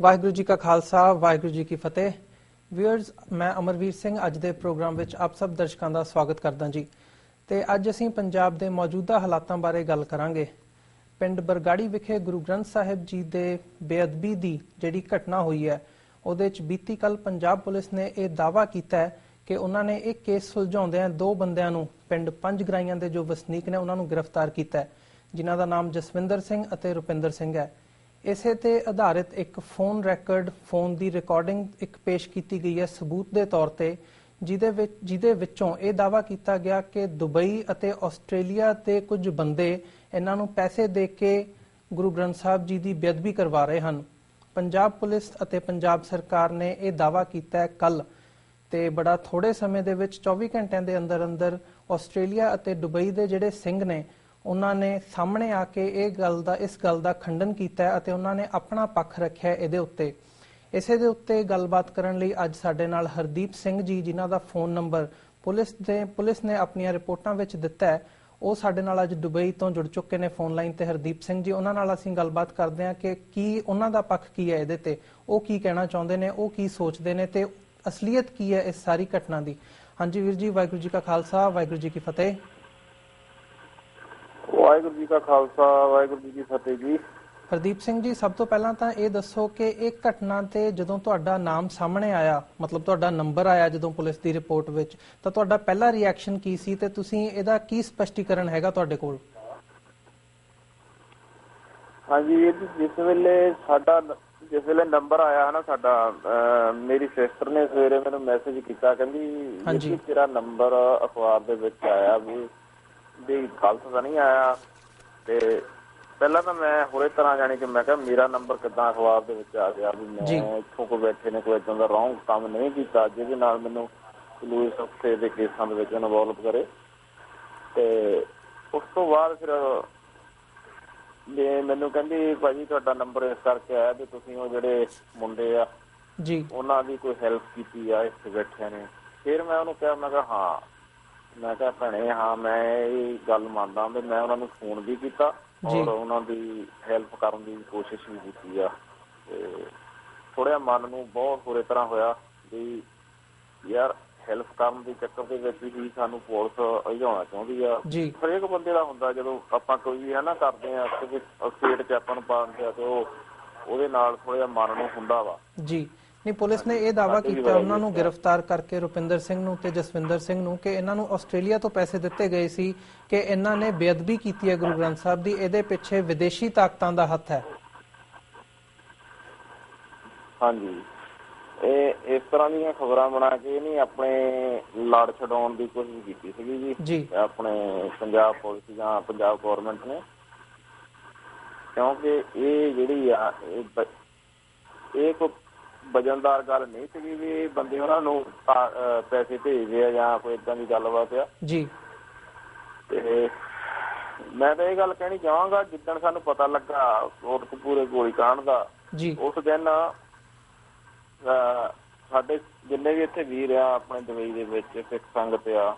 ਵਾਹਿਗੁਰੂ ਜੀ ਕਾ ਖਾਲਸਾ, ਵਾਹਿਗੁਰੂ ਜੀ ਕੀ ਫਤਿਹ। ਵੀਅਰਸ ਮੈਂ ਅਮਰਵੀਰ ਸਿੰਘ ਅੱਜ ਦੇ ਪ੍ਰੋਗਰਾਮ ਵਿੱਚ ਆਪ ਸਭ ਦਰਸ਼ਕਾਂ ਦਾ ਸਵਾਗਤ ਕਰਦਾ ਜੀ। ਤੇ ਅੱਜ ਅਸੀਂ ਪੰਜਾਬ ਦੇ ਮੌਜੂਦਾ ਹਾਲਾਤਾਂ ਬਾਰੇ ਗੱਲ ਕਰਾਂਗੇ। ਪਿੰਡ ਬਰਗਾੜੀ ਵਿਖੇ ਗੁਰੂ ਗ੍ਰੰਥ ਸਾਹਿਬ ਜੀ ਦੇ ਬੇਅਦਬੀ ਦੀ ਜਿਹੜੀ ਘਟਨਾ ਹੋਈ ਹੈ, ਉਹਦੇ ਵਿੱਚ ਬੀਤੀ ਕੱਲ ਪੰਜਾਬ ਪੁਲਿਸ ਨੇ ਇਹ ਦਾਅਵਾ ਕੀਤਾ ਹੈ ਕਿ ਉਹਨਾਂ ਨੇ ਇਹ ਕੇਸ ਸੁਲਝਾਉਂਦਿਆਂ ਦੋ ਬੰਦਿਆਂ ਨੂੰ ਪਿੰਡ ਪੰਜ ਗਰਾਈਆਂ ਦੇ ਜੋ ਵਸਨੀਕ ਨੇ, ਉਹਨਾਂ ਨੂੰ ਗ੍ਰਿਫਤਾਰ ਕੀਤਾ ਹੈ, ਜਿਨ੍ਹਾਂ ਦਾ ਨਾਮ ਜਸਵਿੰਦਰ ਸਿੰਘ ਅਤੇ ਰੁਪਿੰਦਰ ਸਿੰਘ ਹੈ। ਇਸੇ ਤੇ ਆਧਾਰਿਤ ਇੱਕ ਫੋਨ ਰੈਕੋਰਡ, ਫੋਨ ਦੀ ਰਿਕਾਰਡਿੰਗ ਇੱਕ ਪੇਸ਼ ਕੀਤੀ ਗਈ ਹੈ ਸਬੂਤ ਦੇ ਤੌਰ ਤੇ, ਜਿਹਦੇ ਵਿੱਚ, ਜਿਹਦੇ ਵਿੱਚੋਂ ਇਹ ਦਾਵਾ ਕੀਤਾ ਗਿਆ ਕਿ ਦੁਬਈ ਅਤੇ ਆਸਟ੍ਰੇਲੀਆ ਦੇ ਕੁਝ ਬੰਦੇ ਇਹਨਾਂ ਨੂੰ ਪੈਸੇ ਦੇ ਕੇ ਗੁਰੂ ਗ੍ਰੰਥ ਸਾਹਿਬ ਜੀ ਦੀ ਬੇਅਦਬੀ ਕਰਵਾ ਰਹੇ ਹਨ। ਪੰਜਾਬ ਪੁਲਿਸ ਅਤੇ ਪੰਜਾਬ ਸਰਕਾਰ ਨੇ ਇਹ ਦਾਵਾ ਕੀਤਾ ਹੈ ਕੱਲ ਤੇ ਬੜਾ ਥੋੜੇ ਸਮੇਂ ਦੇ ਵਿੱਚ 24 ਘੰਟਿਆਂ ਦੇ ਅੰਦਰ ਅੰਦਰ ਆਸਟ੍ਰੇਲੀਆ ਅਤੇ ਦੁਬਈ ਦੇ ਜਿਹੜੇ ਸਿੰਘ ਨੇ ਉਹਨਾਂ ਨੇ ਸਾਹਮਣੇ ਆ ਕੇ ਇਹ ਗੱਲ ਦਾ, ਇਸ ਗੱਲ ਦਾ ਖੰਡਨ ਕੀਤਾ ਅਤੇ ਉਹਨਾਂ ਨੇ ਆਪਣਾ ਪੱਖ ਰੱਖਿਆ ਇਹਦੇ ਉੱਤੇ। ਇਸੇ ਦੇ ਉੱਤੇ ਗੱਲਬਾਤ ਕਰਨ ਲਈ ਅੱਜ ਸਾਡੇ ਨਾਲ ਹਰਦੀਪ ਸਿੰਘ ਜੀ, ਜਿਨ੍ਹਾਂ ਦਾ ਫੋਨ ਨੰਬਰ ਪੁਲਿਸ ਦੇ, ਪੁਲਿਸ ਨੇ ਆਪਣੀਆਂ ਰਿਪੋਰਟਾਂ ਵਿੱਚ ਦਿੱਤਾ ਹੈ, ਉਹ ਸਾਡੇ ਨਾਲ ਅੱਜ ਦੁਬਈ ਤੋਂ ਜੁੜ ਚੁੱਕੇ ਨੇ ਫੋਨ ਲਾਈਨ ਤੇ। ਹਰਦੀਪ ਸਿੰਘ ਜੀ, ਉਹਨਾਂ ਨਾਲ ਅਸੀਂ ਗੱਲਬਾਤ ਕਰਦੇ ਹਾਂ ਕਿ ਕੀ ਉਹਨਾਂ ਦਾ ਪੱਖ ਕੀ ਹੈ ਇਹਦੇ ਤੇ, ਉਹ ਕੀ ਕਹਿਣਾ ਚਾਹੁੰਦੇ ਨੇ, ਉਹ ਕੀ ਸੋਚਦੇ ਨੇ ਤੇ ਅਸਲੀਅਤ ਕੀ ਹੈ ਇਸ ਸਾਰੀ ਘਟਨਾ ਦੀ। ਹਾਂਜੀ ਵੀਰ ਜੀ, ਵਾਹਿਗੁਰੂ ਜੀ ਕਾ ਖਾਲਸਾ, ਵਾਹਿਗੁਰੂ ਜੀ ਕੀ ਫਤਿਹ। ਵਾਹਿਗੁਰੂ ਜੀ ਕਾ ਖਾਲਸਾ ਵਾਹਿਗੁਰੂ ਜੀ ਕੀ ਫਤਿਹ ਜੀ ਹਰਦੀਪ ਸਿੰਘ ਜੀ ਸਭ ਤੋਂ ਪਹਿਲਾਂ ਤਾਂ ਇਹ ਦੱਸੋ ਕਿ ਇਹ ਘਟਨਾ ਤੇ ਜਦੋਂ ਤੁਹਾਡਾ ਨਾਮ ਸਾਹਮਣੇ ਆਇਆ ਮਤਲਬ ਤੁਹਾਡਾ ਨੰਬਰ ਆਇਆ ਜਦੋਂ ਪੁਲਿਸ ਦੀ ਰਿਪੋਰਟ ਵਿੱਚ ਤਾਂ ਤੁਹਾਡਾ ਪਹਿਲਾ ਰਿਐਕਸ਼ਨ ਕੀ ਸੀ ਤੇ ਤੁਸੀਂ ਇਹਦਾ ਕੀ ਸਪਸ਼ਟੀਕਰਨ ਹੈਗਾ ਤੁਹਾਡੇ ਕੋਲ ਹਾਂਜੀ ਜਿਸ ਵੇਲੇ ਸਾਡਾ ਜਿਸ ਵੇਲੇ ਨੰਬਰ ਆਇਆ ਨਾ ਸਾਡਾ ਮੇਰੀ ਸਿਸਟਰ ਨੇ ਸਵੇਰੇ ਮੈਨੂੰ ਮੈਸੇਜ ਕੀਤਾ ਕਹਿੰਦੀ। ਜੀ ਤੇਰਾ ਨੰਬਰ ਅਖਬਾਰ ਦੇ ਵਿੱਚ ਆਇਆ ਵੀ ਵੀ ਗਲਤ ਤਾਂ ਨਹੀਂ ਆਇਆ। ਤੇ ਪਹਿਲਾਂ ਤਾਂ ਮੈਂ ਹੋਰੇ ਤਰ੍ਹਾਂ ਜਾਣੀ ਕਿ ਮੈਂ ਕਿਹਾ ਮੇਰਾ ਨੰਬਰ ਕਿੱਦਾਂ ਅਖਬਾਰ ਦੇ ਵਿੱਚ ਆ ਗਿਆ ਵੀ। ਮੈਂ ਇੱਥੋਂ ਕੋ ਬੈਠੇ ਨੇ ਕੋਈ ਇਦਾਂ ਦਾ ਰੌਂਗ ਕੰਮ ਨਹੀਂ ਕੀਤਾ। ਜਿਹਦੇ ਨਾਲ ਮੈਨੂੰ ਪੁਲਿਸ ਅਫਸੇ ਦੇ ਕੇਸਾਂ ਦੇ ਵਿੱਚ ਇਨਵੋਲਵ ਕਰੇ। ਤੇ ਉਸ ਤੋਂ ਬਾਅਦ ਫਿਰ ਵੀ ਮੈਨੂੰ ਕਹਿੰਦੀ ਭਾਜੀ ਤੁਹਾਡਾ ਨੰਬਰ ਇਸ ਕਰਕੇ ਆਇਆ ਵੀ ਤੁਸੀਂ ਉਹ ਜਿਹੜੇ ਮੁੰਡੇ ਆ ਜੀ। ਉਹਨਾਂ ਦੀ ਕੋਈ ਹੈਲਪ ਕੀਤੀ ਆ ਇੱਥੇ ਬੈਠਿਆਂ ਨੇ। ਫਿਰ ਮੈਂ ਉਹਨੂੰ ਕਿਹਾ ਮੈਂ ਕਿਹਾ ਹਾਂ। ਮੈਂ ਕਿਹਾ ਭੈਣੇ ਹਾਂ ਮੈਂ ਇਹ ਗੱਲ ਮੰਨਦਾ ਵੀ ਮੈਂ ਉਹਨਾਂ ਨੂੰ ਫੋਨ ਵੀ ਕੀਤਾ। ਔਰ ਉਹਨਾਂ ਦੀ ਹੈਲਪ ਕਰਨ ਦੀ ਕੋਸ਼ਿਸ਼ ਵੀ ਕੀਤੀ ਆ। ਤੇ ਥੋੜਿਆ ਮਨ ਨੂੰ ਬਹੁਤ ਬੁਰੇ ਤਰ੍ਹਾਂ ਹੋਇਆ ਵੀ ਯਾਰ ਹੈਲਪ ਕਰਨ ਦੇ ਚੱਕਰ ਦੇ ਵਿੱਚ ਹੀ ਸਾਨੂੰ ਪੁਲਿਸ ਅਜਾਉਣਾ ਚਾਹੁੰਦੀ ਆ। ਹਰੇਕ ਬੰਦੇ ਦਾ ਹੁੰਦਾ ਜਦੋਂ ਆਪਾਂ ਕੋਈ ਵੀ ਹੈ ਨਾ ਕਰਦੇ ਆ ਕਿ ਸਟੇਟ ਚ ਆਪਾਂ ਨੂੰ ਪਾਉਂਦੇ ਆ ਤੇ ਉਹ ਉਹਦੇ ਨਾਲ ਥੋੜਾ ਮਨ ਨੂੰ ਹੁੰਦਾ ਵਾ। ਜੀ। ਨਹੀਂ ਪੁਲਿਸ ਨੇ ਇਹ ਦਾਵਾ ਕੀਤਾ ਉਹਨਾਂ ਨੂੰ। ਗ੍ਰਿਫਤਾਰ ਕਰਕੇ ਰੁਪਿੰਦਰ ਸਿੰਘ ਨੂੰ ਤੇ ਜਸਵਿੰਦਰ ਸਿੰਘ ਨੂੰ ਕਿ ਇਹਨਾਂ ਨੂੰ ਆਸਟ੍ਰੇਲੀਆ ਤੋਂ ਪੈਸੇ ਦਿੱਤੇ ਗਏ ਸੀ ਕਿ ਇਹਨਾਂ ਨੇ ਬੇਅਦਬੀ ਕੀਤੀ ਹੈ ਗੁਰੂ ਗ੍ਰੰਥ ਸਾਹਿਬ ਦੀ। ਇਹਦੇ ਪਿੱਛੇ ਵਿਦੇਸ਼ੀ ਤਾਕਤਾਂ ਦਾ ਹੱਥ ਹੈ। ਹਾਂਜੀ। ਇਹ ਇਸ ਤਰ੍ਹਾਂ ਦੀਆਂ ਖਬਰਾਂ ਬਣਾ ਕੇ ਨਹੀਂ ਆਪਣੇ ਲੜ ਛਡਾਉਣ ਦੀ ਕੋਸ਼ਿਸ਼ ਕੀਤੀ ਸੀਗੀ ਜੀ। ਆਪਣੇ ਪੰਜਾਬ ਪੁਲਿਸ ਜਾਂ ਪੰਜਾਬ ਗਵਰਨਮੈਂਟ ਨੇ। ਕਿਉਂਕਿ ਇਹ ਜਿਹੜੀ ਆ ਇਹ ਇਹ ਵਜਨਦਾਰ ਗੱਲ ਨਹੀਂ ਸੀਗੀ ਵੀ ਬੰਦੇ ਉਹਨਾਂ ਨੂੰ ਪੈਸੇ ਭੇਜਦੇ ਆ ਜਾਂ ਕੋਈ ਇਦਾਂ ਦੀ ਗੱਲਬਾਤ ਆ। ਜੀ। ਤੇ ਮੈਂ ਤਾਂ ਇਹ ਗੱਲ ਕਹਿਣੀ ਚਾਹਾਂਗਾ ਜਿੱਦਣ ਸਾਨੂੰ ਪਤਾ ਲੱਗਾ ਕੋਟਕਪੂਰੇ ਗੋਲੀ ਕਾਂਡ ਦਾ ਜੀ। ਉਸ ਦਿਨ ਸਾਡੇ ਜਿੰਨੇ ਵੀ ਇੱਥੇ ਵੀਰ ਆ ਆਪਣੇ ਦੁਬਈ ਦੇ ਵਿੱਚ ਸਿੱਖ ਸੰਗਤ ਆ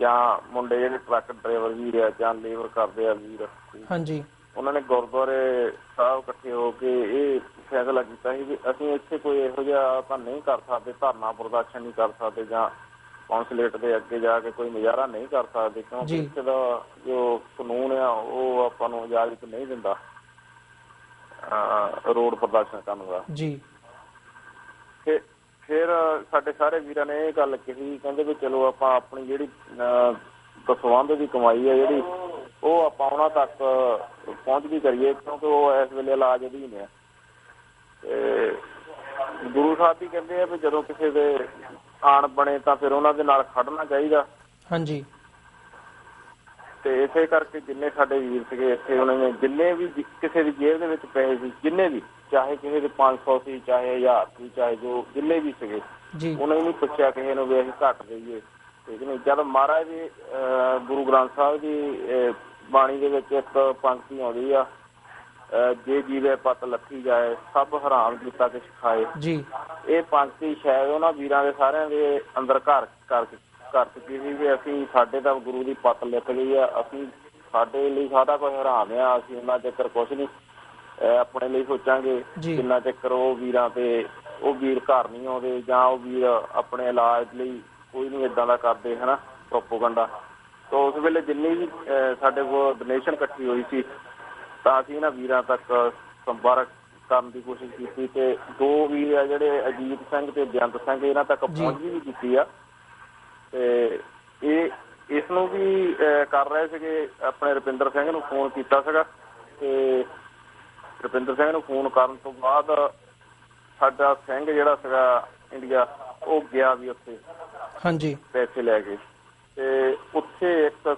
ਜਾਂ ਮੁੰਡੇ ਜਿਹੜੇ ਟਰੱਕ ਡਰਾਈਵਰ ਵੀਰ ਆ ਜਾਂ ਲੇਬਰ ਕਰਦੇ ਆ ਵੀਰ ਹਾਂਜੀ। ਉਹਨਾਂ ਨੇ ਗੁਰਦੁਆਰੇ ਸਾਹਿਬ ਇਕੱਠੇ ਹੋ ਕੇ ਇਹ ਫੈਸਲਾ ਕੀਤਾ ਸੀ ਵੀ ਅਸੀਂ ਇੱਥੇ ਕੋਈ ਇਹੋ ਜਿਹਾ ਤਾਂ ਨਹੀਂ ਕਰ ਸਕਦੇ ਧਰਨਾ ਪ੍ਰਦਰਸ਼ਨ ਨਹੀਂ ਕਰ ਸਕਦੇ ਜਾਂ ਕੌਂਸੂਲੇਟ ਦੇ ਅੱਗੇ ਜਾ ਕੇ ਕੋਈ ਮੁਜ਼ਾਹਰਾ ਨਹੀਂ ਕਰ ਸਕਦੇ ਕਿਉਂਕਿ। ਇੱਥੇ ਦਾ ਜੋ ਕਾਨੂੰਨ ਆ ਉਹ ਆਪਾਂ ਨੂੰ ਇਜਾਜ਼ਤ ਨਹੀਂ ਦਿੰਦਾ ਰੋਡ ਪ੍ਰਦਰਸ਼ਨ ਕਰਨ ਦਾ ਜੀ ਫਿਰ ਫਿਰ ਸਾਡੇ ਸਾਰੇ ਵੀਰਾਂ ਨੇ ਇਹ ਗੱਲ ਕਹੀ ਕਹਿੰਦੇ ਵੀ ਚਲੋ ਆਪਾਂ ਆਪਣੀ ਜਿਹੜੀ ਅਹ, ਦਸਵੰਧ ਦੀ ਕਮਾਈ ਹੈ ਜਿਹੜੀ ਉਹ ਆਪਾਂ ਉਹਨਾਂ ਤੱਕ ਪਹੁੰਚਦੀ ਕਰੀਏ ਕਿਉਂਕਿ ਉਹ ਇਸ ਵੇਲੇ ਇਲਾਜ ਅਧੀਨ ਹੈ। ਤੇ ਗੁਰੂ ਸਾਹਿਬ ਵੀ ਕਹਿੰਦੇ ਆ ਵੀ ਜਦੋਂ ਕਿਸੇ ਦੇ ਆਣ ਬਣੇ ਤਾਂ ਫਿਰ ਉਹਨਾਂ ਦੇ ਨਾਲ ਖੜਨਾ ਚਾਹੀਦਾ। ਹਾਂਜੀ। ਤੇ ਇਸੇ ਕਰਕੇ ਜਿੰਨੇ ਸਾਡੇ ਵੀਰ ਸੀਗੇ ਇੱਥੇ ਉਹਨਾਂ ਨੇ ਜਿੰਨੇ ਵੀ ਜਿ- ਕਿਸੇ ਦੀ ਜੇਬ ਦੇ ਵਿੱਚ ਪੈਸੇ ਸੀ ਜਿੰਨੇ ਵੀ ਚਾਹੇ ਕਿਸੇ ਦੇ 500 ਸੀ ਚਾਹੇ 1000 ਸੀ ਚਾਹੇ ਜੋ ਜਿੰਨੇ ਵੀ ਸੀਗੇ ਜੀ। ਉਹਨੇ ਨਹੀਂ ਪੁੱਛਿਆ ਕਿਸੇ ਨੂੰ ਵੀ ਅਸੀਂ ਘੱਟ ਦੇਈਏ। ਠੀਕ ਨਹੀਂ ਜਦ ਮਹਾਰਾਜ ਅਹ, ਗੁਰੂ ਗ੍ਰੰਥ ਸਾਹਿਬ ਦੀ ਅਹ, ਬਾਣੀ ਦੇ ਵਿੱਚ ਇੱਕ ਪੰਕਤੀ ਆਉਂਦੀ ਆ ਜੇ ਜੀਵੇ ਪਤ ਲੱਥੀ ਜਾਏ ਸਭ ਹਰਾਮ ਕੀਤਾ ਕਿਛ ਖਾਏ ਜੀ। ਇਹ ਪੰਕਤੀ ਸ਼ਾਇਦ ਉਹਨਾਂ ਵੀਰਾਂ ਦੇ ਸਾਰਿਆਂ ਦੇ ਅੰਦਰ ਘਰ ਕਰ ਕਰ ਚੁੱਕੀ ਸੀ ਵੀ ਅਸੀਂ ਸਾਡੇ ਤਾਂ ਗੁਰੂ ਦੀ ਪੱਤ ਲਿਖ ਲਈ ਆ ਅਸੀਂ ਸਾਡੇ ਲਈ ਸਾਡਾ ਕੋਈ ਹਰਾਮ ਆ ਅਸੀਂ ਉਹਨਾਂ ਚੱਕਰ ਕੁਛ ਨਹੀਂ ਆਪਣੇ ਲਈ ਸੋਚਾਂਗੇ। ਜਿੰਨਾ ਚੱਕਰ ਉਹ ਵੀਰਾਂ ਤੇ ਉਹ ਵੀਰ ਘਰ ਨਹੀਂ ਆਉਂਦੇ ਜਾਂ ਉਹ ਵੀਰ ਆਪਣੇ ਇਲਾਜ ਲਈ ਕੋਈ ਨਹੀਂ ਇਦਾਂ ਦਾ ਕਰਦੇ ਹਨਾ ਪ੍ਰੋਪੋਗੰਡਾ ਤਾਂ ਉਸ ਵੇਲੇ ਜਿੰਨੀ ਵੀ ਸਾਡੇ ਕੋਲ ਡੋਨੇਸ਼ਨ ਇਕੱਠੀ ਹੋਈ ਸੀ ਤਾਂ ਅਸੀਂ ਇਹਨਾਂ ਵੀਰਾਂ ਤੱਕ ਸੰਪਰਕ ਕਰਨ ਦੀ ਕੋਸ਼ਿਸ਼ ਕੀਤੀ ਤੇ ਦੋ ਵੀਰ ਆ ਜਿਹੜੇ ਅਜੀਤ ਸਿੰਘ ਤੇ ਬੇਅੰਤ ਸਿੰਘ ਇਹਨਾਂ ਤੱਕ। ਪਹੁੰਚ ਵੀ ਕੀਤੀ ਆ। ਤੇ ਇਹ ਇਸ ਨੂੰ ਵੀ ਕਰ ਰਹੇ ਸੀਗੇ ਆਪਣੇ ਰੁਪਿੰਦਰ ਸਿੰਘ ਨੂੰ ਫੋਨ ਕੀਤਾ ਸੀਗਾ ਤੇ ਰੁਪਿੰਦਰ ਸਿੰਘ ਨੂੰ ਫੋਨ ਕਰਨ ਤੋਂ ਬਾਅਦ ਸਾਡਾ ਸਿੰਘ ਜਿਹੜਾ ਸੀਗਾ ਇੰਡੀਆ ਉਹ ਗਿਆ ਵੀ ਉੱਥੇ ਹਾਂਜੀ। ਪੈਸੇ ਲੈ ਕੇ। ਤੇ ਉੱਥੇ ਇੱਕ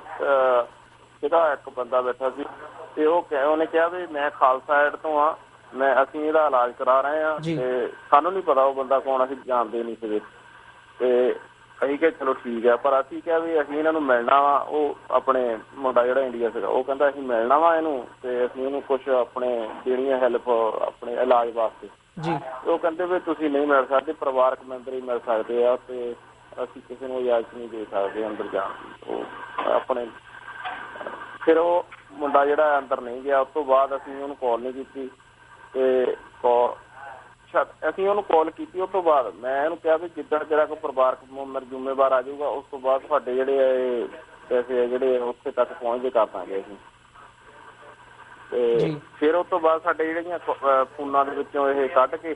ਜਿਹੜਾ ਇੱਕ ਬੰਦਾ ਬੈਠਾ ਸੀ ਤੇ ਉਹ ਕਹਿ ਉਹਨੇ ਕਿਹਾ ਵੀ ਮੈਂ ਖਾਲਸਾ ਐਡ ਤੋਂ ਆ ਮੈਂ ਅਸੀਂ ਇਹਦਾ ਇਲਾਜ ਕਰਾ ਰਹੇ ਆ। ਤੇ ਸਾਨੂੰ ਨਹੀਂ ਪਤਾ ਉਹ ਬੰਦਾ ਕੌਣ ਅਸੀਂ ਜਾਣਦੇ ਨਹੀਂ ਸੀਗੇ। ਤੇ ਅਸੀਂ ਕਿਹਾ ਚਲੋ ਠੀਕ ਹੈ ਪਰ ਅਸੀਂ ਕਿਹਾ ਵੀ ਅਸੀਂ ਇਹਨਾਂ ਨੂੰ ਮਿਲਣਾ ਵਾ ਉਹ ਆਪਣੇ ਮੁੰਡਾ ਜਿਹੜਾ ਇੰਡੀਆ ਸੀਗਾ ਉਹ ਕਹਿੰਦਾ ਅਸੀਂ ਮਿਲਣਾ ਵਾ ਇਹਨੂੰ ਤੇ ਅਸੀਂ ਇਹਨੂੰ ਕੁਝ ਆਪਣੇ ਦੇਣੀ ਹੈ ਹੈਲਪ ਆਪਣੇ ਇਲਾਜ ਵਾਸਤੇ। ਜੀ। ਉਹ ਕਹਿੰਦੇ ਵੀ ਤੁਸੀਂ ਨਹੀਂ ਮਿਲ ਸਕਦੇ ਪਰਿਵਾਰਕ ਮੈਂਬਰ ਹੀ ਮਿਲ ਸਕਦੇ ਆ ਤੇ ਅਸੀਂ ਕਿਸੇ ਨੂੰ ਇਜਾਜ਼ਤ ਨਹੀਂ ਦੇ ਸਕਦੇ ਅੰਦਰ ਜਾਣ ਦੀ ਉਹ ਆਪਣੇ ਫਿਰ ਉਹ ਮੁੰਡਾ ਜਿਹੜਾ ਅੰਦਰ ਨਹੀਂ ਗਿਆ ਉਸ ਤੋਂ ਬਾਅਦ ਅਸੀਂ ਉਹਨੂੰ ਕਾਲ ਨਹੀਂ ਕੀਤੀ ਤੇ ਅਸੀਂ ਉਹਨੂੰ ਕਾਲ ਕੀਤੀ ਉਸ ਤੋਂ ਬਾਅਦ ਮੈਂ ਇਹਨੂੰ ਕਿਹਾ ਵੀ ਜਿੱਦਾਂ ਤੇਰਾ ਕੋਈ ਪਰਿਵਾਰਕ ਮੈਂਬਰ ਜ਼ਿੰਮੇਵਾਰ ਆ ਜਾਊਗਾ ਉਸ ਤੋਂ ਬਾਅਦ ਤੁਹਾਡੇ ਜਿਹੜੇ ਇਹ ਪੈਸੇ ਜਿਹੜੇ ਉੱਥੇ ਤੱਕ ਪਹੁੰਚਦੇ ਕਰ ਦਾਂਗੇ ਅਸੀਂ ਤੇ। ਫਿਰ ਉਸ ਤੋਂ ਬਾਅਦ ਸਾਡੇ ਜਿਹੜੀਆਂ ਕ- ਫੋਨਾਂ ਦੇ ਵਿੱਚੋਂ ਇਹ ਕੱਢ ਕੇ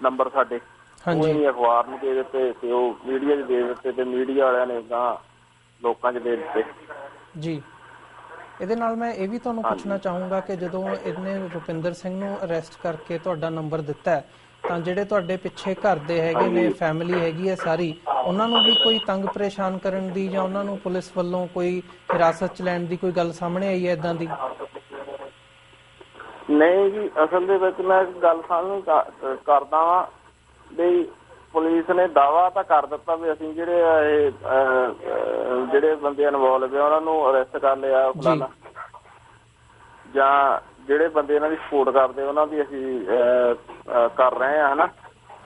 ਨੰਬਰ ਸਾਡੇ ਉਹ ਹਾਂਜੀ ਹੀ ਅਖਬਾਰ ਨੂੰ ਦੇ ਦਿੱਤੇ ਤੇ ਉਹ ਮੀਡੀਆ 'ਚ ਦੇ ਦਿੱਤੇ ਤੇ ਮੀਡੀਆ ਵਾਲਿਆਂ ਨੇ ਗਾਂ ਲੋਕਾਂ 'ਚ ਦੇ ਦਿੱਤੇ। ਜੀ। ਇਹਦੇ ਨਾਲ ਮੈਂ ਇਹ ਵੀ ਤੁਹਾਨੂੰ ਪੁੱਛਣਾ ਚਾਹੂੰਗਾ ਕਿ ਜਦੋਂ ਇਹਨੇ ਰੁਪਿੰਦਰ ਸਿੰਘ ਨੂੰ ਅਰੈਸਟ ਕਰਕੇ ਤੁਹਾਡਾ ਨੰਬਰ ਦਿੱਤਾ ਹੈ, ਤਾਂ ਜਿਹੜੇ ਤੁਹਾਡੇ ਪਿੱਛੇ ਘਰ ਦੇ ਹੈਗੇ ਨੇ ਫੈਮਿਲੀ ਹੈਗੀ ਹੈ ਸਾਰੀ ਉਹਨਾਂ ਨੂੰ ਵੀ ਕੋਈ ਤੰਗ ਪਰੇਸ਼ਾਨ ਕਰਨ ਦੀ ਜਾਂ ਉਹਨਾਂ ਨੂੰ ਪੁਲਿਸ ਵੱਲੋਂ ਕੋਈ ਹਿਰਾਸਤ ਚ ਲੈਣ ਦੀ ਕੋਈ ਗੱਲ ਸਾਹਮਣੇ ਆਈ ਹੈ ਇਦਾਂ ਦੀ? ਨਹੀਂ ਜੀ ਅਸਲ ਦੇ ਵਿੱਚ ਮੈਂ ਗੱਲ ਸਾਹਮਣੇ ਕ- ਕਰਦਾ ਵਾਂ। ਵੀ ਪੁਲਿਸ ਨੇ ਦਾਵਾ ਤਾਂ ਕਰ ਦਿੱਤਾ ਵੀ ਅਸੀਂ ਜਿਹੜੇ ਇਹ ਅਹ, ਜਿਹੜੇ ਬੰਦੇ ਇਨਵੋਲਵ ਆ ਉਹਨਾਂ ਨੂੰ ਅਰੈਸਟ ਕਰ ਲਿਆ ਫਲਾਣਾ। ਜਾਂ ਜਿਹੜੇ ਬੰਦੇ ਇਹਨਾਂ ਦੀ ਸਪੋਰਟ ਕਰਦੇ ਉਹਨਾਂ ਦੀ ਅਸੀਂ ਅਹ, ਅਹ, ਕਰ ਰਹੇ ਆ ਹਨਾ?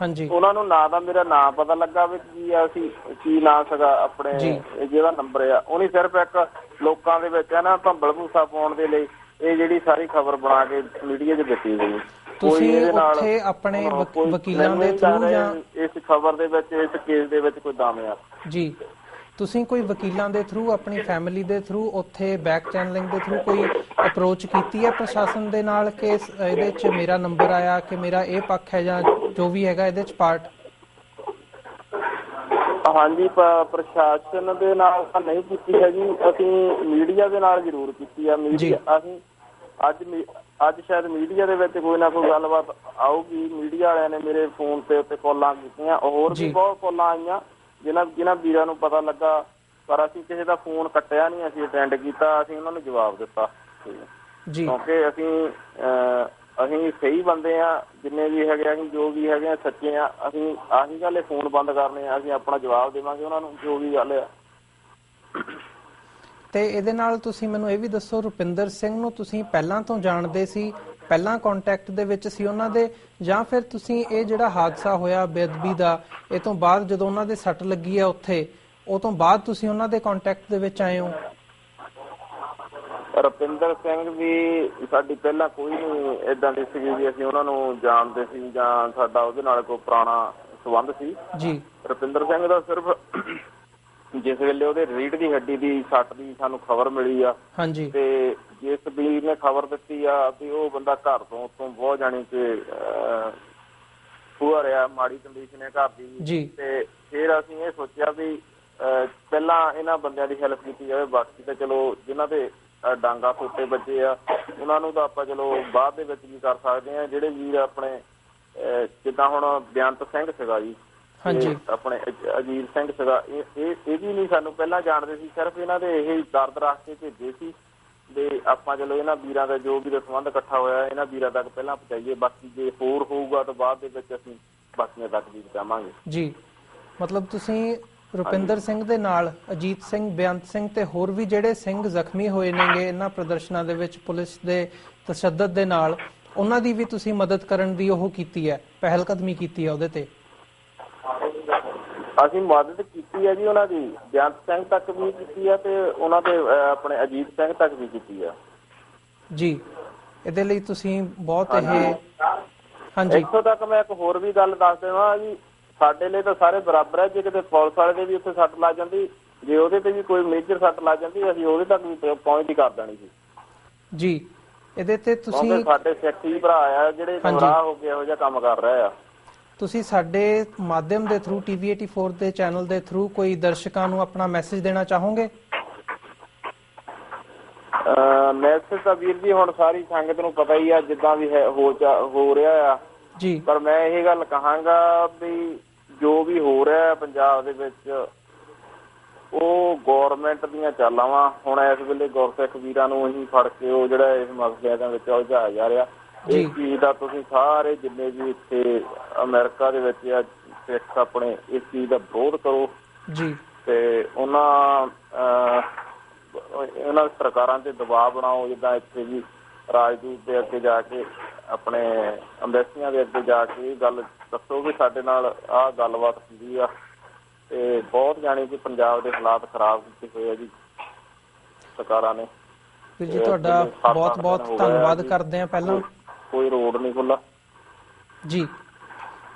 ਹਾਂਜੀ। ਉਹਨਾਂ ਨੂੰ ਨਾਂ ਦਾ ਮੇਰਾ ਨਾਂ ਪਤਾ ਲੱਗਾ ਵੀ ਕੀ ਆ ਅਸੀਂ ਕੀ ਨਾਂ ਸੀਗਾ ਆਪਣੇ ਜੀ। ਇਹ ਜਿਹੜਾ ਨੰਬਰ ਆ। ਉਹਨੇ ਸਿਰਫ ਇੱਕ ਲੋਕਾਂ ਦੇ ਵਿੱਚ ਹੈ ਨਾ ਭੰਬਲ ਭੂਸਾ ਪਾਉਣ ਦੇ ਲਈ ਇਹ ਜਿਹੜੀ ਸਾਰੀ ਖਬਰ ਬਣਾ ਕੇ ਮੀਡੀਆ 'ਚ ਦਿੱਤੀ ਗਈ ਤੁਸੀਂ ਉੱਥੇ ਆਪਣੇ ਵਕੀਲਾਂ ਦੇ ਲੱਗਦਾ ਜਾਂ- ਇਸ ਖਬਰ ਦੇ ਵਿੱਚ ਇਸ ਕੇਸ ਦੇ ਵਿੱਚ ਕੋਈ ਦਮ ਆ। ਜੀ। ਤੁਸੀਂ ਕੋਈ ਵਕੀਲਾਂ ਦੇ ਥਰੂ ਆਪਣੀ ਫੈਮਿਲੀ ਦੇ ਥਰੂ ਉੱਥੇ ਬੈਕ ਚੈਨਲਿੰਗ ਦੇ ਥਰੂ ਕੋਈ ਅਪਰੋਚ ਕੀਤੀ ਹੈ ਪ੍ਰਸ਼ਾਸਨ ਦੇ ਨਾਲ ਕਿ ਇਹਦੇ 'ਚ ਮੇਰਾ ਨੰਬਰ ਆਇਆ ਕਿ ਮੇਰਾ ਇਹ ਪੱਖ ਹੈ ਜਾਂ ਜੋ ਵੀ ਹੈਗਾ ਇਹਦੇ 'ਚ ਪਾਰਟ ਹਾਂਜੀ ਪ੍ਰਸ਼ਾਸਨ ਦੇ ਨਾਲ ਤਾਂ ਨਹੀਂ ਕੀਤੀ ਹੈ ਜੀ ਅਸੀਂ ਮੀਡੀਆ ਦੇ ਨਾਲ ਜ਼ਰੂਰ ਕੀਤੀ ਆ। ਮੀਡੀਆ ਅਸੀਂ ਅੱਜ ਅੱਜ ਸ਼ਾਇਦ ਮੀਡੀਆ ਦੇ ਵਿੱਚ ਕੋਈ ਨਾ ਕੋਈ ਗੱਲਬਾਤ ਆਊਗੀ। ਮੀਡੀਆ ਵਾਲਿਆਂ ਨੇ ਮੇਰੇ ਫੋਨ ਤੇ ਉੱਤੇ ਕਾਲਾਂ ਕੀਤੀਆਂ। ਹੋਰ। ਵੀ ਬਹੁਤ ਕਾਲਾਂ ਆਈਆਂ ਜਿਨ੍ਹਾਂ ਜਿਨ੍ਹਾਂ ਵੀਰਾਂ ਨੂੰ ਪਤਾ ਲੱਗਾ ਪਰ ਅਸੀਂ ਕਿਸੇ ਦਾ ਫੋਨ ਕੱਟਿਆ ਨਹੀਂ ਅਸੀਂ ਅਟੈਂਡ ਕੀਤਾ ਅਸੀਂ ਉਹਨਾਂ ਨੂੰ ਜਵਾਬ ਦਿੱਤਾ। ਜੀ। ਕਿਉਂਕਿ ਅਸੀਂ ਅਸੀਂ ਸਹੀ ਬੰਦੇ ਆ ਜਿੰਨੇ ਵੀ ਹੈਗੇ ਆ ਜੋ ਵੀ ਹੈਗੇ ਆ ਸੱਚੇ ਆ ਅਸੀਂ ਆਹੀ ਗੱਲ ਇਹ ਫੋਨ ਬੰਦ ਕਰਨੇ ਆ ਅਸੀਂ ਆਪਣਾ ਜਵਾਬ ਦੇਵਾਂਗੇ ਉਹਨਾਂ ਨੂੰ ਜੋ ਵੀ ਗੱਲ ਆ। ਤੇ ਇਹਦੇ ਨਾਲ ਤੁਸੀਂ ਮੈਨੂੰ ਇਹ ਵੀ ਦੱਸੋ ਰੁਪਿੰਦਰ ਸਿੰਘ ਨੂੰ ਤੁਸੀਂ ਪਹਿਲਾਂ ਤੋਂ ਜਾਣਦੇ ਸੀ ਪਹਿਲਾਂ ਕੰਟੈਕਟ ਦੇ ਵਿੱਚ ਸੀ ਉਹਨਾਂ ਦੇ ਜਾਂ ਫਿਰ ਤੁਸੀਂ ਇਹ ਜਿਹੜਾ ਹਾਦਸਾ ਹੋਇਆ ਬੇਅਦਬੀ ਦਾ ਇਹ ਤੋਂ ਬਾਅਦ ਜਦੋਂ ਉਹਨਾਂ ਦੇ ਸੱਟ ਲੱਗੀ ਹੈ ਉੱਥੇ ਉਹ ਤੋਂ ਬਾਅਦ ਤੁਸੀਂ ਉਹਨਾਂ ਦੇ ਕੰਟੈਕਟ ਦੇ ਵਿੱਚ ਆਏ ਹੋ? ਰੁਪਿੰਦਰ ਸਿੰਘ ਵੀ ਸਾਡੀ ਪਹਿਲਾਂ ਕੋਈ ਨਹੀਂ ਇਦਾਂ ਦੀ ਸੀਗੀ ਵੀ ਅਸੀਂ ਉਹਨਾਂ ਨੂੰ ਜਾਣਦੇ ਸੀ ਜਾਂ ਸਾਡਾ ਉਹਦੇ ਨਾਲ ਕੋਈ ਪੁਰਾਣਾ ਸੰਬੰਧ ਸੀ। ਜੀ। ਰੁਪਿੰਦਰ ਸਿੰਘ ਦਾ ਸਿਰਫ ਜਿਸ ਵੇਲੇ ਉਹਦੇ ਰੀੜ ਦੀ ਹੱਡੀ ਦੀ ਸੱਟ ਦੀ ਸਾਨੂੰ ਖਬਰ ਮਿਲੀ ਆ ਹਾਂਜੀ। ਤੇ ਜਿਸ ਵੀਰ ਨੇ ਖਬਰ ਦਿੱਤੀ ਆ ਵੀ ਉਹ ਬੰਦਾ ਘਰ ਤੋਂ ਤੋਂ ਬਹੁਤ ਜਾਣੀ ਕਿ ਪੂਰਾ ਰਿਹਾ ਮਾੜੀ ਕੰਡੀਸ਼ਨ ਹੈ ਘਰ ਦੀ। ਤੇ ਫਿਰ ਅਸੀਂ ਇਹ ਸੋਚਿਆ ਵੀ ਪਹਿਲਾਂ ਇਹਨਾਂ ਬੰਦਿਆਂ ਦੀ ਹੈਲਪ ਕੀਤੀ ਜਾਵੇ ਬਾਕੀ ਤਾਂ ਚਲੋ ਜਿਨ੍ਹਾਂ ਦੇ ਡਾਂਗਾ ਸੋਟੇ ਬੱਚੇ ਆ ਉਹਨਾਂ ਨੂੰ ਤਾਂ ਆਪਾਂ ਚਲੋ ਬਾਅਦ ਦੇ ਵਿੱਚ ਵੀ ਕਰ ਸਕਦੇ ਆ ਜਿਹੜੇ ਵੀਰ ਆਪਣੇ ਜਿੱਦਾਂ ਹੁਣ ਬਿਆੰਤ ਸਿੰਘ ਸੀਗਾ ਜੀ ਹਾਂਜੀ। ਆਪਣੇ ਅਜ- ਅਜੀਤ ਸਿੰਘ ਸੀਗਾ ਇਹ ਇਹ ਵੀ ਨਹੀਂ ਸਾਨੂੰ ਪਹਿਲਾਂ ਜਾਣਦੇ ਸੀ ਸਿਰਫ ਇਹਨਾਂ ਦੇ ਇਹ ਦਰਦ ਰੱਖ ਕੇ ਭੇਜੇ ਸੀ ਦੇ ਆਪਾਂ ਚਲੋ ਇਹਨਾਂ ਵੀਰਾਂ ਦਾ ਜੋ ਵੀ ਸੰਬੰਧ ਇਕੱਠਾ ਹੋਇਆ ਇਹਨਾਂ ਵੀਰਾਂ ਤੱਕ ਪਹਿਲਾਂ ਪਹੁੰਚਾਈਏ ਬਾਕੀ ਜੇ ਹੋਰ ਹੋਊਗਾ ਤਾਂ ਬਾਅਦ ਦੇ ਵਿੱਚ ਅਸੀਂ ਬਾਕੀਆਂ ਤੱਕ ਵੀ ਪਹੁੰਚਾਵਾਂਗੇ। ਜੀ ਮਤਲਬ ਤੁਸੀਂ ਰੁਪਿੰਦਰ ਸਿੰਘ ਦੇ ਨਾਲ ਅਜੀਤ ਸਿੰਘ ਬੇਅੰਤ ਸਿੰਘ ਤੇ ਹੋਰ ਵੀ ਜਿਹੜੇ ਸਿੰਘ ਜ਼ਖਮੀ ਹੋਏ ਨੇਗੇ ਇਹਨਾਂ ਪ੍ਰਦਰਸ਼ਨਾਂ ਦੇ ਵਿੱਚ ਪੁਲਿਸ ਦੇ ਤਸ਼ੱਦਦ ਦੇ ਨਾਲ ਉਹਨਾਂ ਦੀ ਵੀ ਤੁਸੀਂ ਮਦਦ ਕਰਨ ਦੀ ਉਹ ਕੀਤੀ ਹੈ ਪਹਿਲ ਕਦਮੀ ਕੀਤੀ ਹੈ ਉਹਦੇ ਤੇ। ਅਸੀਂ ਮਦਦ ਕੀਤੀ ਹੈ ਜੀ ਉਹਨਾਂ ਦੀ ਬਿਆੰਤ ਸਿੰਘ ਤੱਕ ਵੀ ਕੀਤੀ ਹੈ ਤੇ ਉਹਨਾਂ ਦੇ ਆਪਣੇ ਅਜੀਤ ਸਿੰਘ ਤੱਕ ਵੀ ਕੀਤੀ ਹੈ। ਜੀ ਇਹਦੇ ਲਈ ਤੁਸੀਂ ਬਹੁਤ ਇਹ ਹਾਂਜੀ। ਇੱਥੋਂ ਤੱਕ ਮੈਂ ਇੱਕ ਹੋਰ ਵੀ ਗੱਲ ਦੱਸ ਦੇਵਾਂ ਜੀ ਸਾਡੇ ਲਈ ਤਾਂ ਸਾਰੇ ਬਰਾਬਰ ਹੈ ਜੇ ਕਿਤੇ ਪੁਲਿਸ ਵਾਲੇ ਦੇ ਵੀ ਉੱਥੇ ਸੱਟ ਲੱਗ ਜਾਂਦੀ ਜੇ ਉਹਦੇ ਤੇ ਵੀ ਕੋਈ ਮੇਜਰ ਸੱਟ ਲੱਗ ਜਾਂਦੀ ਅਸੀਂ ਉਹਦੇ ਤੱਕ ਵੀ ਪਹੁੰਚ ਹੀ ਕਰ ਦੇਣੀ ਸੀ। ਜੀ ਇਹਦੇ ਤੇ ਤੁਸੀਂ ਸਾਡੇ ਸਿੱਖੀ ਭਰਾ ਆ ਜਿਹੜੇ। ਗੁੰਮਰਾਹ ਹੋ ਕੇ ਇਹੋ ਜਿਹਾ ਕੰਮ ਕਰ ਰਹੇ ਆ। ਤੁਸੀਂ ਸਾਡੇ ਮਾਧਿਅਮ ਦੇ ਥਰੂ TV84 ਦੇ ਚੈਨਲ ਦੇ ਥਰੂ ਕੋਈ ਦਰਸ਼ਕਾਂ ਨੂੰ ਆਪਣਾ ਮੈਸੇਜ ਦੇਣਾ ਚਾਹੋਗੇ? ਮੈਸੇਜ ਤਾਂ ਵੀਰ ਜੀ ਹੁਣ ਸਾਰੀ ਸੰਗਤ ਨੂੰ ਪਤਾ ਹੀ ਆ ਜਿੱਦਾਂ ਵੀ ਹੈ ਰਿਹਾ ਆ। ਜੀ। ਪਰ ਮੈਂ ਇਹ ਗੱਲ ਕਹਾਂਗਾ ਵੀ ਜੋ ਵੀ ਹੋ ਰਿਹਾ ਹੈ ਪੰਜਾਬ ਦੇ ਵਿੱਚ ਉਹ ਗਵਰਨਮੈਂਟ ਦੀਆਂ ਚਾਲਾਂ ਵਾ। ਹੁਣ ਇਸ ਵੇਲੇ ਗੁਰਸਿੱਖ ਵੀਰਾਂ ਨੂੰ ਅਸੀਂ ਫੜ ਕੇ ਉਹ ਜਿਹੜਾ ਇਸ ਮਸਲਿਆਂ ਦੇ ਵਿੱਚ ਉਲਝਾਇਆ ਜਾ ਰਿਹਾ। ਇਸ ਚੀਜ਼ ਦਾ ਤੁਸੀਂ ਸਾਰੇ ਜਿੰਨੇ ਵੀ ਇੱਥੇ ਅਮਰੀਕਾ ਦੇ ਵਿੱਚ ਆ ਸਿੱਖ ਆਪਣੇ ਇਸ ਚੀਜ਼ ਦਾ ਵਿਰੋਧ ਕਰੋ। ਜੀ। ਤੇ ਉਹਨਾਂ ਇਹਨਾਂ ਸਰਕਾਰਾਂ ਤੇ ਦਬਾਅ ਬਣਾਓ ਜਿੱਦਾਂ ਇੱਥੇ ਵੀ ਰਾਜਦੂਤ ਦੇ ਅੱਗੇ ਜਾ ਕੇ ਆਪਣੇ ਅੰਬੈਸੀਆਂ ਦੇ ਅੱਗੇ ਜਾ ਕੇ ਇਹ ਗੱਲ ਦੱਸੋ ਵੀ ਸਾਡੇ ਨਾਲ ਆਹ ਗੱਲਬਾਤ ਹੁੰਦੀ ਆ। ਤੇ ਬਹੁਤ ਜਾਣੀ ਕਿ ਪੰਜਾਬ ਦੇ ਹਾਲਾਤ ਖਰਾਬ ਕੀਤੇ ਹੋਏ ਆ ਜੀ ਸਰਕਾਰਾਂ ਨੇ। ਜੀ ਇਹ ਤੁਹਾਡਾ ਬਹੁਤ ਬਹੁਤ ਆ ਧੰਨਵਾਦ। ਕਰਦੇ ਹਾਂ ਪਹਿਲਾਂ। ਕੋਈ ਰੋਡ ਨਹੀਂ ਖੁੱਲਾ ਜੀ।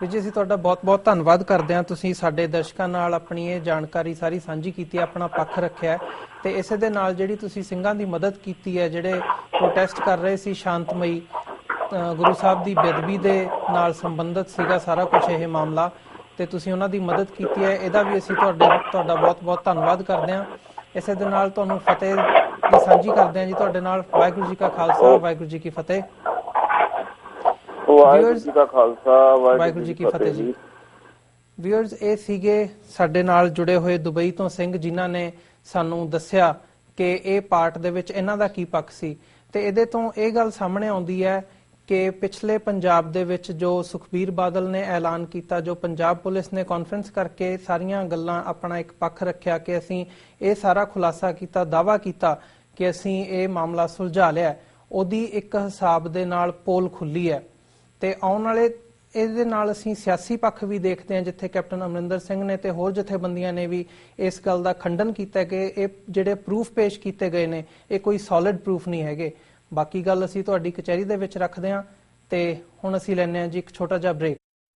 ਵੀਰ ਜੀ ਅਸੀਂ ਤੁਹਾਡਾ ਬਹੁਤ-ਬਹੁਤ ਧੰਨਵਾਦ ਕਰਦੇ ਹਾਂ। ਤੁਸੀਂ ਸਾਡੇ ਦਰਸ਼ਕਾਂ ਨਾਲ ਆਪਣੀ ਇਹ ਜਾਣਕਾਰੀ ਸਾਰੀ ਸਾਂਝੀ ਕੀਤੀ, ਆਪਣਾ ਪੱਖ ਰੱਖਿਆ ਤੇ ਇਸੇ ਦੇ ਨਾਲ ਜਿਹੜੀ ਤੁਸੀਂ ਸਿੰਘਾਂ ਦੀ ਮਦਦ ਕੀਤੀ ਹੈ, ਜਿਹੜੇ ਪ੍ਰੋਟੈਸਟ ਕਰ ਰਹੇ ਸੀ ਸ਼ਾਂਤਮਈ ਗੁਰੂ ਸਾਹਿਬ ਦੀ ਬੇਦਬੀ ਦੇ ਨਾਲ ਸੰਬੰਧਿਤ ਸੀਗਾ ਸਾਰਾ ਕੁਝ ਇਹ ਮਾਮਲਾ, ਤੇ ਤੁਸੀਂ ਉਹਨਾਂ ਦੀ ਮਦਦ ਕੀਤੀ ਹੈ। ਇਹਦਾ ਵੀ ਅਸੀਂ ਤੁਹਾਡੇ, ਤੁਹਾਡਾ ਬਹੁਤ-ਬਹੁਤ ਧੰਨਵਾਦ ਕਰਦੇ ਹਾਂ। ਇਸੇ ਦੇ ਨਾਲ ਤੁਹਾਨੂੰ ਫਤਿਹ ਦੀ ਸਾਂਝੀ ਕਰਦੇ ਹਾਂ ਜੀ। ਤੁਹਾਡੇ ਨਾਲ ਵਾਹਿਗੁਰੂ ਜੀ ਕਾ ਖਾਲਸਾ, ਵਾਹਿਗੁਰੂ ਜੀ ਕੀ ਫਤਿਹ। ਵਾਹਿਗੁਰੂ ਜੀ ਕਾ ਖਾਲਸਾ ਵਾਹਿਗੁਰੂ ਜੀ ਕੀ ਫਤਿਹ ਜੀ। ਵੀਅਰਸ ਇਹ ਸੀਗੇ ਸਾਡੇ ਨਾਲ ਜੁੜੇ ਹੋਏ ਦੁਬਈ ਤੋਂ ਸਿੰਘ ਜਿਨ੍ਹਾਂ ਨੇ ਸਾਨੂੰ ਦੱਸਿਆ ਕਿ ਇਹ ਪਾਰਟ ਦੇ ਵਿੱਚ ਇਹਨਾਂ ਦਾ ਕੀ ਪੱਖ ਸੀ। ਤੇ ਇਹਦੇ ਤੋਂ ਇਹ ਗੱਲ ਸਾਹਮਣੇ ਆਉਂਦੀ ਹੈ ਕਿ ਪਿਛਲੇ ਪੰਜਾਬ ਦੇ ਵਿੱਚ ਜੋ ਸੁਖਬੀਰ ਬਾਦਲ ਨੇ ਐਲਾਨ ਕੀਤਾ ਜੋ ਪੰਜਾਬ ਪੁਲਿਸ ਨੇ ਕਾਨਫਰੰਸ ਕਰਕੇ ਸਾਰੀਆਂ ਗੱਲਾਂ ਆਪਣਾ ਇੱਕ ਪੱਖ ਰੱਖਿਆ ਕਿ ਅਸੀਂ ਇਹ ਸਾਰਾ ਖੁਲਾਸਾ ਕੀਤਾ ਦਾਵਾ ਕੀਤਾ ਕਿ ਅਸੀਂ ਇਹ ਮਾਮਲਾ ਸੁਲਝਾ ਲਿਆ। ਉਹਦੀ ਇੱਕ ਹਿਸਾਬ ਦੇ ਨਾਲ ਪੋਲ ਖੁੱਲੀ ਹੈ। ਤੇ ਆਉਣ ਵਾਲੇ ਇਹਦੇ ਨਾਲ ਅਸੀਂ ਸਿਆਸੀ ਪੱਖ ਵੀ ਦੇਖਦੇ ਹਾਂ, ਜਿੱਥੇ ਕੈਪਟਨ ਅਮਰਿੰਦਰ ਸਿੰਘ ਨੇ ਤੇ ਹੋਰ ਜਥੇਬੰਦੀਆਂ ਨੇ ਵੀ ਇਸ ਗੱਲ ਦਾ ਖੰਡਨ ਕੀਤਾ ਕਿ ਇਹ ਜਿਹੜੇ ਪ੍ਰੂਫ ਪੇਸ਼ ਕੀਤੇ ਗਏ ਨੇ, ਇਹ ਕੋਈ ਸੋਲਿਡ ਪ੍ਰੂਫ ਨਹੀਂ ਹੈਗੇ। ਬਾਕੀ ਗੱਲ ਅਸੀਂ ਤੁਹਾਡੀ ਕਚਹਿਰੀ ਦੇ ਵਿੱਚ ਰੱਖਦੇ ਹਾਂ ਤੇ ਹੁਣ ਅਸੀਂ ਲੈਂਦੇ ਹਾਂ ਜੀ ਇੱਕ ਛੋਟਾ ਜਿਹਾ ਬ੍ਰੇਕ